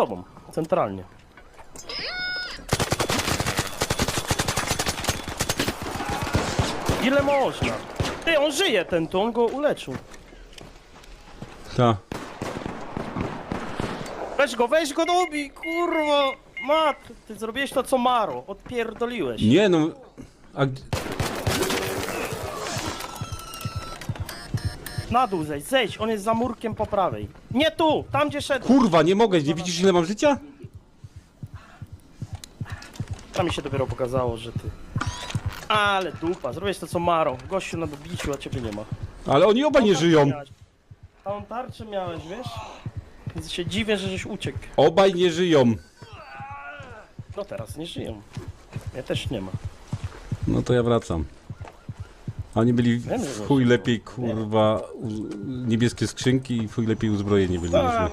tobą, centralnie. Ile można? Ty, on żyje ten tu, on go uleczył. Ta. Weź go, weź go, dobi, kurwa! Mat, ty zrobiłeś to co Maro, odpierdoliłeś. Nie no. A Na dół zejdź, zejdź, on jest za murkiem po prawej. Nie tu, tam gdzie szedł. kurwa, nie mogę, nie widzisz ile mam życia? Tam mi się dopiero pokazało, że ty... Ale dupa, zrobiłeś to co Maro. Gościu na dobiciu, a ciebie nie ma. Ale oni obaj nie żyją. Tą tarczę miałeś, wiesz? Więc się dziwię, że żeś uciekł. Obaj nie żyją. No teraz nie żyją. Ja też nie ma. No to ja wracam. A Oni byli w chuj lepiej, kurwa, u- niebieskie skrzynki i w chuj lepiej uzbrojeni byli. niż my. A,